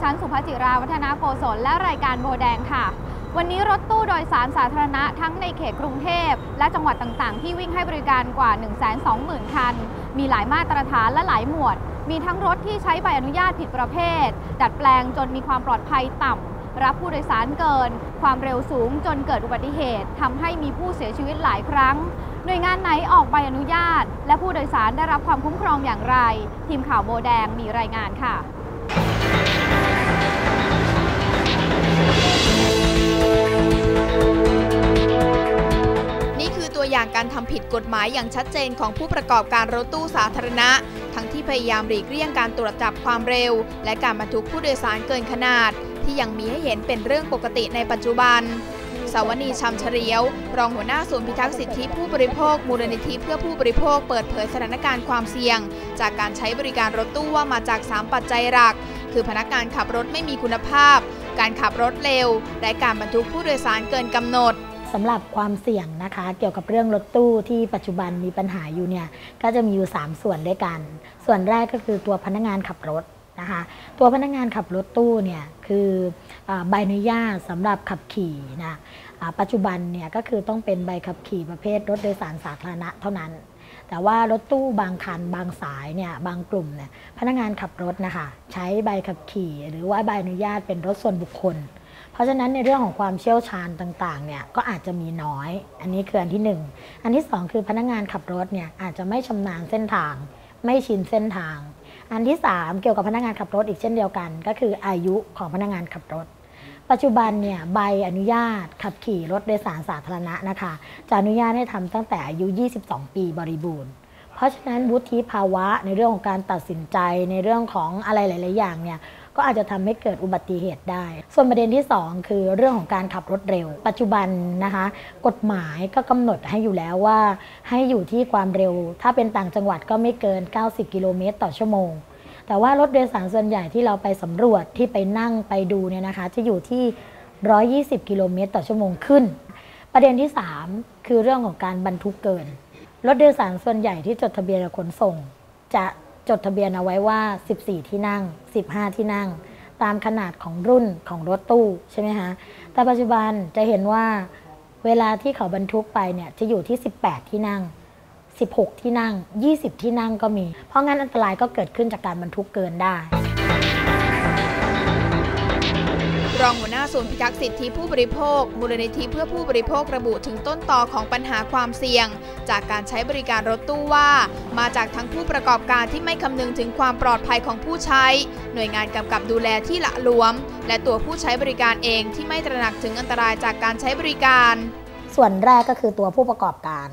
ฉันสุภจิราวัฒนาโกศลและรายการโบแดงค่ะ วันนี้รถตู้โดยสารสาธารณะทั้งในเขตกรุงเทพ และจังหวัดต่างๆ ที่วิ่งให้บริการกว่า 120,000 คัน มีหลายมาตรฐานและหลายหมวด มีทั้งรถที่ใช้ใบอนุญาตผิดประเภท ดัดแปลงจนมีความปลอดภัยต่ำ รับผู้โดยสารเกิน ความเร็วสูงจนเกิดอุบัติเหตุทำให้มีผู้เสียชีวิตหลายครั้งหน่วยงานไหนออกใบอนุญาต และผู้โดยสารได้รับความคุ้มครองอย่างไร ทีมข่าวโบแดงมีรายงานค่ะ อย่างการทำผิดกฎหมายอย่างชัดเจนของผู้ประกอบการรถตู้สาธารณะ ทั้งที่พยายามหลีกเลี่ยงการตรวจจับความเร็ว และการบรรทุกผู้โดยสารเกินขนาด ที่ยังมีให้เห็นเป็นเรื่องปกติในปัจจุบันสาวนีชำเฉลียว รองหัวหน้าศูนย์พิทักษ์สิทธิผู้บริโภค มูลนิธิเพื่อผู้บริโภคเปิดเผยสถานการณ์ความเสี่ยง จากการใช้บริการรถตู้ว่ามาจาก 3 ปัจจัยหลัก คือพนักงานขับรถไม่มีคุณภาพ การขับรถเร็ว และการบรรทุกผู้โดยสารเกินกำหนด สำหรับความเสี่ยงนะคะ เกี่ยวกับเรื่องรถตู้ที่ปัจจุบันมีปัญหาอยู่เนี่ยก็จะมีอยู่ 3 ส่วนด้วยกัน ส่วนแรกก็คือตัวพนักงานขับรถนะคะตัวพนักงานขับรถตู้เนี่ยคือใบอนุญาตสำหรับขับขี่นะปัจจุบันเนี่ยก็คือต้องเป็นใบขับขี่ประเภทรถโดยสารสาธารณะเท่านั้น แต่ว่ารถตู้บางคันบางสายเนี่ยบางกลุ่มเนี่ยพนักงานขับรถนะคะใช้ใบขับขี่ หรือว่าใบอนุญาตเป็นรถส่วนบุคคล เพราะฉะนั้นในเรื่องของความเชี่ยวชาญต่างๆเนี่ยก็อาจจะมีน้อย อันนี้คืออันที่หนึ่งอันที่สองคือพนักงานขับรถเนี่ยอาจจะไม่ชำนาญเส้นทาง ไม่ชินเส้นทาง อันที่สามเกี่ยวกับพนักงานขับรถอีกเช่นเดียวกัน ก็คืออายุของพนักงานขับรถ ปัจจุบันเนี่ยใบอนุญาตขับขี่รถโดยสารสาธารณะนะคะจะอนุญาตให้ทำตั้งแต่อายุ 22 ปีบริบูรณ์เพราะฉะนั้นวุฒิภาวะในเรื่องของการตัดสินใจในเรื่องของอะไรหลาย ๆ อย่างเนี่ย ก็อาจจะทำให้เกิดอุบัติเหตุได้ ส่วนประเด็นที่ 2 คือเรื่องของการขับรถเร็ว ปัจจุบันนะคะ กฎหมายก็กำหนดให้อยู่แล้วว่า ให้อยู่ที่ความเร็ว ถ้าเป็นต่างจังหวัดก็ไม่เกิน 90 กิโลเมตรต่อชั่วโมงแต่ว่ารถโดยสารส่วนใหญ่ที่เราไปสำรวจที่ไปนั่งไปดูเนี่ยนะคะ จะอยู่ที่ 120 กิโลเมตรต่อชั่วโมงขึ้น ประเด็นที่ 3 คือเรื่องของการบรรทุกเกิน รถโดยสารส่วนใหญ่ที่จดทะเบียนกับขนส่ง จะ จดทะเบียนเอาไว้ว่า 14 ที่นั่ง 15 ที่นั่ง ตามขนาดของรุ่นของรถตู้ใช่ไหมคะแต่ปัจจุบันจะเห็นว่าเวลาที่เขาบรรทุกไปเนี่ยจะอยู่ที่ 18 ที่นั่ง 16 ที่นั่ง 20 ที่นั่งก็มี เพราะงั้นอันตรายก็เกิดขึ้นจากการบรรทุกเกินได้ รองหัวหน้าศูนย์พิทักษ์สิทธิผู้บริโภค มูลนิธิเพื่อผู้บริโภคระบุถึงต้นตอของปัญหาความเสี่ยง จากการใช้บริการรถตู้ว่า มาจากทั้งผู้ประกอบการที่ไม่คำนึงถึงความปลอดภัยของผู้ใช้ หน่วยงานกำกับดูแลที่ละหลวม และตัวผู้ใช้บริการเองที่ไม่ตระหนักถึงอันตรายจากการใช้บริการ ส่วนแรกก็คือตัวผู้ประกอบการ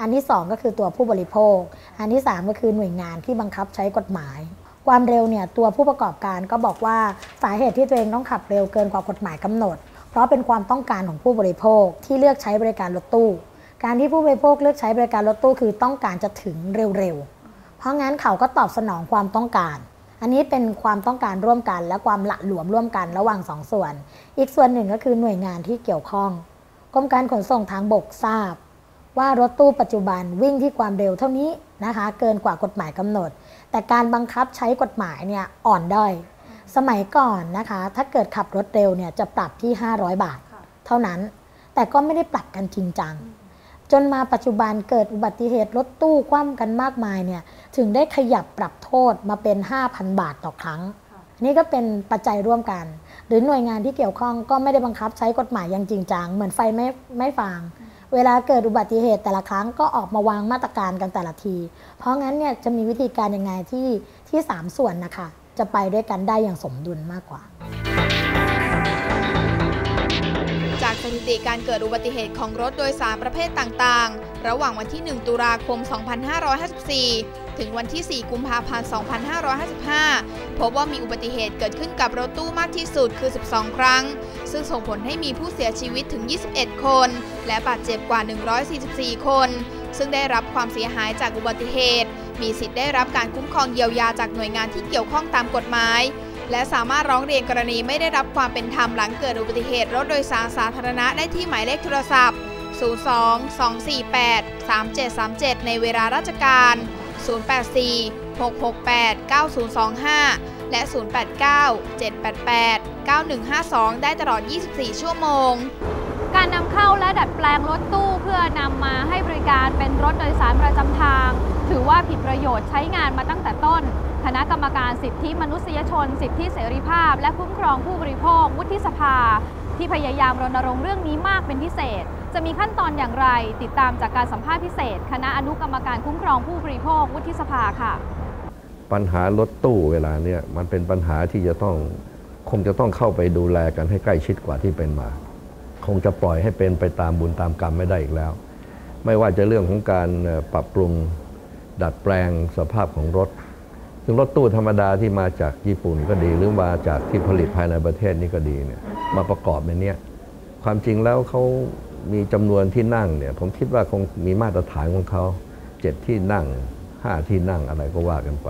อันที่ 2 ก็คือตัวผู้บริโภค อันที่ 3 ก็คือหน่วยงานที่บังคับใช้กฎหมาย ความเร็วเนี่ยตัวผู้ประกอบการก็บอกว่าสาเหตุที่ตัวเองต้องขับเร็วเกินกว่ากฎหมายกำหนด เพราะเป็นความต้องการของผู้บริโภคที่เลือกใช้บริการรถตู้ การที่ผู้บริโภคเลือกใช้บริการรถตู้คือต้องการจะถึงเร็วๆ เพราะงั้นเขาก็ตอบสนองความต้องการ อันนี้เป็นความต้องการร่วมกัน และความหละหลวมร่วมกันระหว่างสองส่วน อีกส่วนหนึ่งก็คือหน่วยงานที่เกี่ยวข้องกรมการขนส่งทางบกทราบ ว่ารถตู้ปัจจุบันวิ่งที่ความเร็วเท่านี้นะคะ เกินกว่ากฎหมายกำหนด แต่การบังคับใช้กฎหมายเนี่ยอ่อนด้อยสมัยก่อนนะคะ ถ้าเกิดขับรถเร็วเนี่ยจะปรับที่ 500 บาท เท่านั้น แต่ก็ไม่ได้ปรับกันจริงจัง จนมาปัจจุบันเกิดอุบัติเหตุรถตู้คว่ำกันมากมายเนี่ยถึงได้ขยับปรับโทษมาเป็น 5,000 บาทต่อครั้ง นี่ก็เป็นปัจจัยร่วมกัน หรือหน่วยงานที่เกี่ยวข้องก็ไม่ได้บังคับใช้กฎหมายอย่างจริงจังเหมือนไฟไม่ไม่ฟาง เวลาเกิดอุบัติเหตุแต่ละครั้งก็ออกมาวางมาตรการกันแต่ละที เพราะงั้นเนี่ยจะมีวิธีการยังไงที่ที่สามส่วนนะคะจะไปด้วยกันได้อย่างสมดุลมากกว่า ถิติการเกิดอุบัติเหตุของรถโดยสารประเภทต่างๆ ระหว่างวันที่ 1 ตุลาคม 2554 ถึงวันที่ 4 กุมภาพันธ์ 2555 พบว่ามีอุบัติเหตุเกิดขึ้นกับรถตู้มากที่สุดคือ 12 ครั้ง ซึ่งส่งผลให้มีผู้เสียชีวิตถึง 21 คน และบาดเจ็บกว่า 144 คน ซึ่งได้รับความเสียหายจากอุบัติเหตุ มีสิทธิ์ได้รับการคุ้มครองเยียวยาจากหน่วยงานที่เกี่ยวข้องตามกฎหมาย และสามารถร้องเรียนกรณีไม่ได้รับความเป็นธรรมหลังเกิดอุบัติเหตุรถโดยสารสาธารณะได้ที่หมายเลขโทรศัพท์ 02 248 3737 ในเวลาราชการ 084 668 9025 และ 089 788 9152 ได้ตลอด 24 ชั่วโมง การนำเข้าและดัดแปลงรถตู้เพื่อนำมาให้บริการเป็นรถโดยสารประจำทาง ถือว่าผิดประโยชน์ใช้งานมาตั้งแต่ต้น คณะกรรมการสิทธิมนุษยชน สิทธิเสรีภาพ และคุ้มครองผู้บริโภค วุฒิสภา ที่พยายามรณรงค์เรื่องนี้มากเป็นพิเศษ จะมีขั้นตอนอย่างไร ติดตามจากการสัมภาษณ์พิเศษ คณะอนุกรรมการคุ้มครองผู้บริโภค วุฒิสภาค่ะ ปัญหารถตู้เวลาเนี่ยมันเป็นปัญหาที่จะต้องคงจะต้องเข้าไปดูแลกันให้ใกล้ชิดกว่าที่เป็นมา คงจะปล่อยให้เป็นไปตามบุญตามกรรมไม่ได้อีกแล้ว ไม่ว่าจะเรื่องของการปรับปรุง ดัดแปลงสภาพของรถ ซึ่งรถตู้ธรรมดาที่มาจากญี่ปุ่นก็ดี หรือมาจากที่ผลิตภายในประเทศนี่ก็ดีเนี่ยมาประกอบในเนี้ยความจริงแล้วเขามีจำนวนที่นั่งเนี่ยผมคิดว่าคงมีมาตรฐานของเขาเจ็ดที่นั่งห้าที่นั่งอะไรก็ว่ากันไป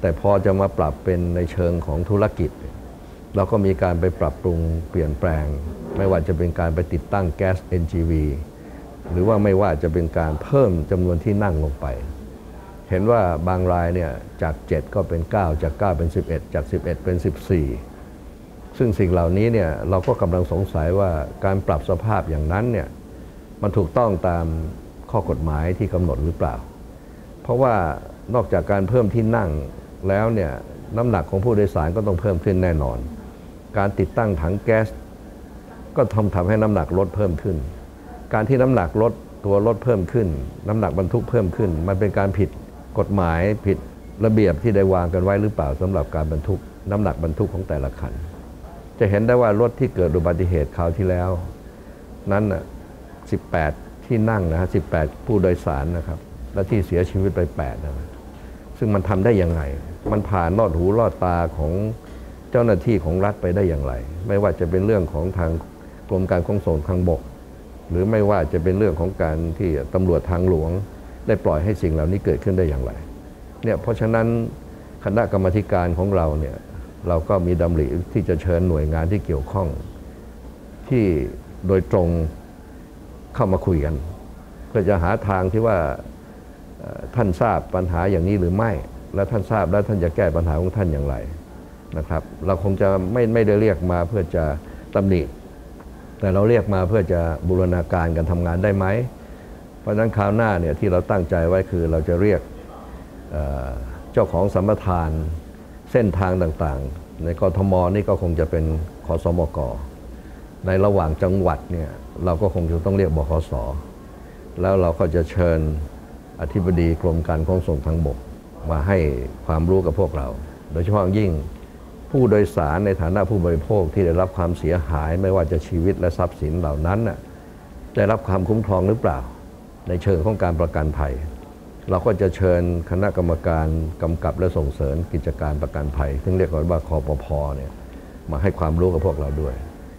แต่พอจะมาปรับเป็นในเชิงของธุรกิจ เราก็มีการไปปรับปรุงเปลี่ยนแปลง ไม่ว่าจะเป็นการไปติดตั้งแก๊ส NGV หรือว่าไม่ว่าจะเป็นการเพิ่มจำนวนที่นั่งลงไป เห็นว่าบางรายเนี่ยจาก 7 ก็เป็น 9 จาก 9 เป็น 11 จาก 11 เป็น 14 ซึ่งสิ่งเหล่านี้เนี่ยเราก็กำลังสงสัยว่าการปรับสภาพอย่างนั้นเนี่ยมันถูกต้องตามข้อกฎหมายที่กำหนดหรือเปล่า เพราะว่านอกจากการเพิ่มที่นั่งแล้วเนี่ยน้ำหนักของผู้โดยสารก็ต้องเพิ่มขึ้นแน่นอน การติดตั้งถังแก๊ส ก็ทำทำให้น้ำหนักรถเพิ่มขึ้น การที่น้ำหนักรถตัวรถเพิ่มขึ้น น้ำหนักบรรทุกเพิ่มขึ้น มันเป็นการผิด กฎหมายผิดระเบียบที่ได้วางกันไว้หรือเปล่าสำหรับการบรรทุกน้ำหนักบรรทุกของแต่ละคัน จะเห็นได้ว่ารถที่เกิดอุบัติเหตุคราวที่แล้ว นั้นน่ะ18 ที่นั่งนะฮะ18 ผู้โดยสารนะครับ และที่เสียชีวิตไป8นะซึ่งมันทำได้ยังไง มันผ่านลอดหูลอดตาของเจ้าหน้าที่ของรัฐไปได้อย่างไร ไม่ว่าจะเป็นเรื่องของทางกรมการขนส่งทางบก หรือไม่ว่าจะเป็นเรื่องของการที่ตำรวจทางหลวง ได้ปล่อยให้สิ่งเหล่านี้เกิดขึ้นได้อย่างไรเนี่ยเพราะฉะนั้นคณะกรรมการของเราเนี่ยเราก็มีดำริที่จะเชิญหน่วยงานที่เกี่ยวข้อง ที่โดยตรงเข้ามาคุยกันเพื่อจะหาทางที่ว่าท่านทราบปัญหาอย่างนี้หรือไม่ และท่านทราบแล้วท่านจะแก้ปัญหาของท่านอย่างไรนะครับ เราคงจะไม่ไม่ได้เรียกมาเพื่อจะตำหนิแต่เราเรียกมาเพื่อจะบูรณาการกันทำงานได้ไหม เพราะฉะนั้นคราวหน้าเนี่ยที่เราตั้งใจไว้คือเราจะเรียกเจ้าของสัมปทานเส้นทางต่างๆ ในกทมนี่ก็คงจะเป็นขอสมก ในระหว่างจังหวัดเนี่ยเราก็คงจะต้องเรียกบขส แล้วเราก็จะเชิญอธิบดีกรมการขนส่งทางบก มาให้ความรู้กับพวกเรา โดยเฉพาะยิ่งผู้โดยสารในฐานะผู้บริโภคที่ได้รับความเสียหาย ไม่ว่าจะชีวิตและทรัพย์สินเหล่านั้นน่ะได้รับความคุ้มครองหรือเปล่า ในเชิงของการประกันภัย เราก็จะเชิญคณะกรรมการกำกับและส่งเสริมกิจการประกันภัย ซึ่งเรียกว่าคอปพเนี่ยมาให้ความรู้กับพวกเราด้วย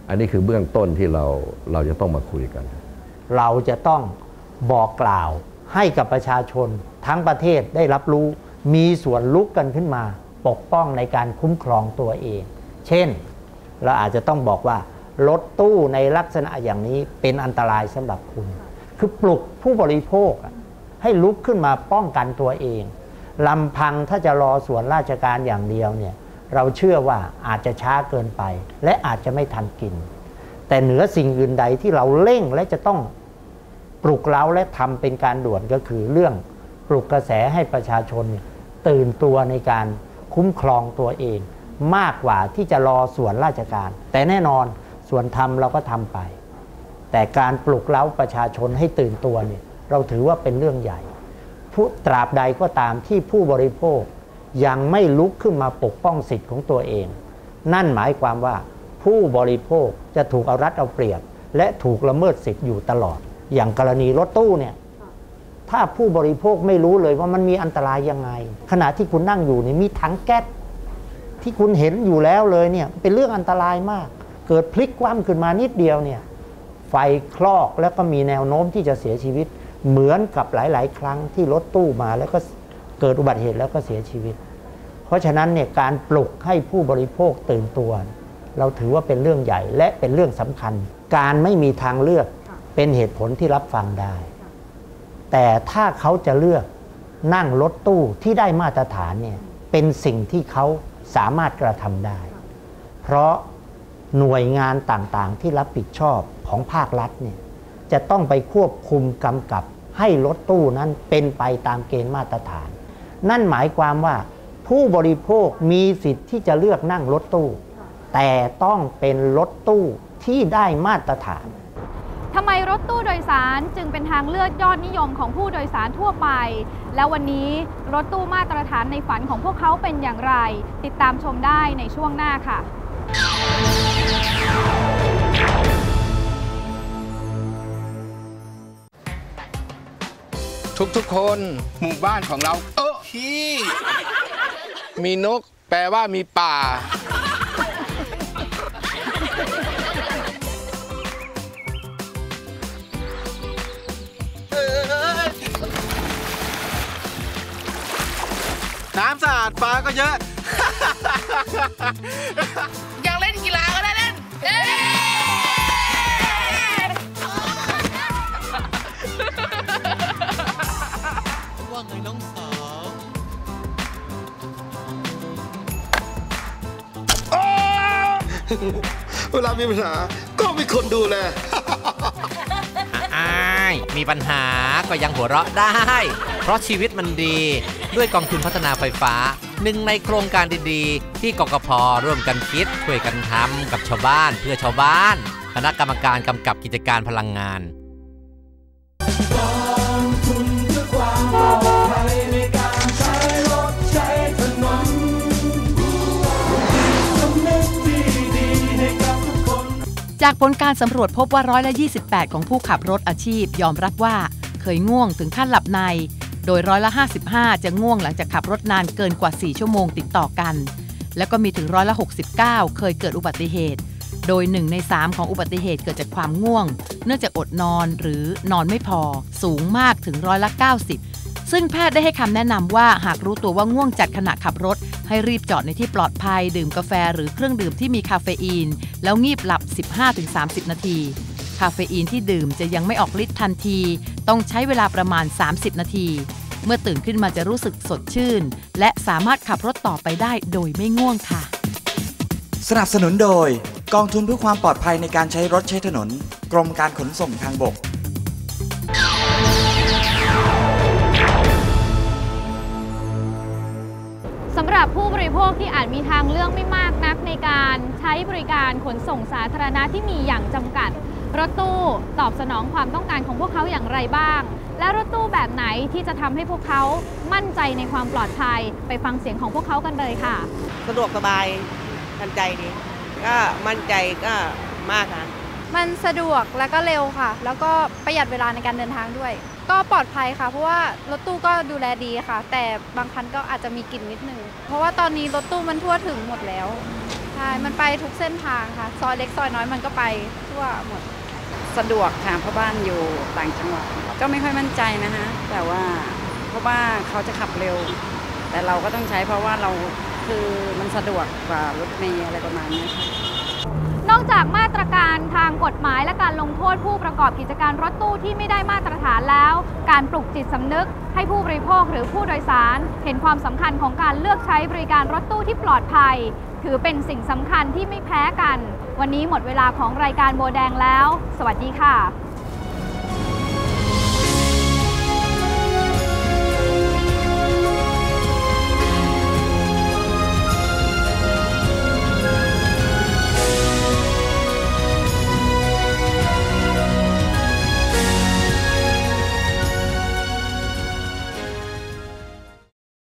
อันนี้คือเบื้องต้นที่เราเราจะต้องมาคุยกัน เราจะต้องบอกกล่าวให้กับประชาชนทั้งประเทศได้รับรู้ มีส่วนลุกกันขึ้นมา ปกป้องในการคุ้มครองตัวเอง เช่น เราอาจจะต้องบอกว่ารถตู้ในลักษณะอย่างนี้เป็นอันตรายสำหรับคุณ คือปลุกผู้บริโภคให้ลุกขึ้นมาป้องกันตัวเองลำพังถ้าจะรอส่วนราชการอย่างเดียวเนี่ยเราเชื่อว่าอาจจะช้าเกินไป และอาจจะไม่ทันกิน แต่เหนือสิ่งอื่นใดที่เราเร่งและจะต้องปลุกเร้าและทำเป็นการด่วนก็คือเรื่องปลุกกระแสให้ประชาชนตื่นตัวในการคุ้มครองตัวเอง มากกว่าที่จะรอส่วนราชการ แต่แน่นอนส่วนทำเราก็ทำไป แต่การปลุกเร้าประชาชนให้ตื่นตัวเนี่ยเราถือว่าเป็นเรื่องใหญ่ ผู้ตราบใดก็ตามที่ผู้บริโภคยังไม่ลุกขึ้นมาปกป้องสิทธิ์ของตัวเอง นั่นหมายความว่าผู้บริโภคจะถูกเอารัดเอาเปรียบ และถูกละเมิดสิทธิ์อยู่ตลอด อย่างกรณีรถตู้เนี่ยถ้าผู้บริโภคไม่รู้เลยว่ามันมีอันตรายยังไง ขณะที่คุณนั่งอยู่เนี่ยมีถังแก๊สที่คุณเห็นอยู่แล้วเลยเนี่ยเป็นเรื่องอันตรายมาก เกิดพลิกคว่ำขึ้นมานิดเดียวเนี่ย ไฟคลอกแล้วก็มีแนวโน้มที่จะเสียชีวิต เหมือนกับหลาย ๆ ครั้งที่รถตู้มาแล้วก็เกิดอุบัติเหตุแล้วก็เสียชีวิต เพราะฉะนั้นเนี่ยการปลุกให้ผู้บริโภคตื่นตัว เราถือว่าเป็นเรื่องใหญ่และเป็นเรื่องสำคัญ การไม่มีทางเลือกเป็นเหตุผลที่รับฟังได้ แต่ถ้าเขาจะเลือกนั่งรถตู้ที่ได้มาตรฐานเนี่ยเป็นสิ่งที่เขาสามารถกระทำได้ เพราะ หน่วยงานต่างๆ ที่รับผิดชอบของภาครัฐเนี่ยจะต้องไปควบคุมกำกับให้รถตู้นั้นเป็นไปตามเกณฑ์มาตรฐาน นั่นหมายความว่าผู้บริโภคมีสิทธิ์ที่จะเลือกนั่งรถตู้ แต่ต้องเป็นรถตู้ที่ได้มาตรฐานทำไมรถตู้โดยสารจึงเป็นทางเลือกยอดนิยมของผู้โดยสารทั่วไป แล้ววันนี้รถตู้มาตรฐานในฝันของพวกเขาเป็นอย่างไร ติดตามชมได้ในช่วงหน้าค่ะ ทุกๆ คนหมู่บ้านของเรา เออพี่มีนก แปลว่ามีป่า น้ำสะอาดฟ้าก็เยอะ เวลามีปัญหาก็มีคนดูแลอ้ายมีปัญหาก็ยังหัวเราะได้ เพราะชีวิตมันดีด้วยกองทุนพัฒนาไฟฟ้า หนึ่งในโครงการดีๆ ที่กกพร่วมกันคิดช่วยกันทำกับชาวบ้านเพื่อชาวบ้าน คณะกรรมการกำกับกิจการพลังงาน จากผลการสำรวจพบว่าร้อยละ 28 ของผู้ขับรถอาชีพ ยอมรับว่าเคยง่วงถึงขั้นหลับใน โดยร้อยละ 55 จะง่วงหลังจากขับรถนานเกินกว่า 4 ชั่วโมงติดต่อกัน แล้วก็มีถึงร้อยละ69 เคยเกิดอุบัติเหตุ โดย 1 ใน 3 ของอุบัติเหตุเกิดจากความง่วง เนื่องจากอดนอนหรือนอนไม่พอ สูงมากถึงร้อยละ 90 ซึ่งแพทย์ได้ให้คำแนะนำว่าหากรู้ตัวว่าง่วงจัดขณะขับรถ ให้รีบจอดในที่ปลอดภัย ดื่มกาแฟหรือเครื่องดื่มที่มีคาเฟอีน แล้วงีบหลับ 15-30 นาทีคาเฟอีนที่ดื่มจะยังไม่ออกฤทธิ์ทันที ต้องใช้เวลาประมาณ 30 นาที เมื่อตื่นขึ้นมาจะรู้สึกสดชื่น และสามารถขับรถต่อไปได้โดยไม่ง่วงค่ะ สนับสนุนโดย กองทุนเพื่อความปลอดภัยในการใช้รถใช้ถนน กรมการขนส่งทางบก โภคที่อาจมีทางเลือกไม่มากนักในการใช้บริการขนส่งสาธารณะที่มีอย่างจำกัด รถตู้ตอบสนองความต้องการของพวกเขาอย่างไรบ้าง และรถตู้แบบไหนที่จะทำให้พวกเขามั่นใจในความปลอดภัยไปฟังเสียงของพวกเขากันเลยค่ะ สะดวกสบายทันใจดีก็มั่นใจก็มากค่ะมันสะดวกและก็เร็วค่ะ แล้วก็ประหยัดเวลาในการเดินทางด้วย ก็ปลอดภัยค่ะ เพราะว่ารถตู้ก็ดูแลดีค่ะ แต่บางคันก็อาจจะมีกลิ่นนิดนึง เพราะว่าตอนนี้รถตู้มันทั่วถึงหมดแล้วใช่มันไปทุกเส้นทางค่ะ ซอยเล็กซอยน้อยมันก็ไปทั่วหมด สะดวกค่ะเพราะบ้านอยู่ต่างจังหวัดก็ไม่ค่อยมั่นใจนะคะแต่ว่าเพราะว่าเขาจะขับเร็ว แต่เราก็ต้องใช้เพราะว่าเราคือมันสะดวกกว่ารถเมล์อะไรประมาณนี้ค่ะ นอกจากมาตรการทางกฎหมายและการลงโทษผู้ประกอบกิจการรถตู้ที่ไม่ได้มาตรฐานแล้ว การปลุกจิตสำนึก ให้ผู้บริโภคหรือผู้โดยสาร เห็นความสำคัญของการเลือกใช้บริการรถตู้ที่ปลอดภัย ถือเป็นสิ่งสำคัญที่ไม่แพ้กัน วันนี้หมดเวลาของรายการโบแดงแล้ว สวัสดีค่ะ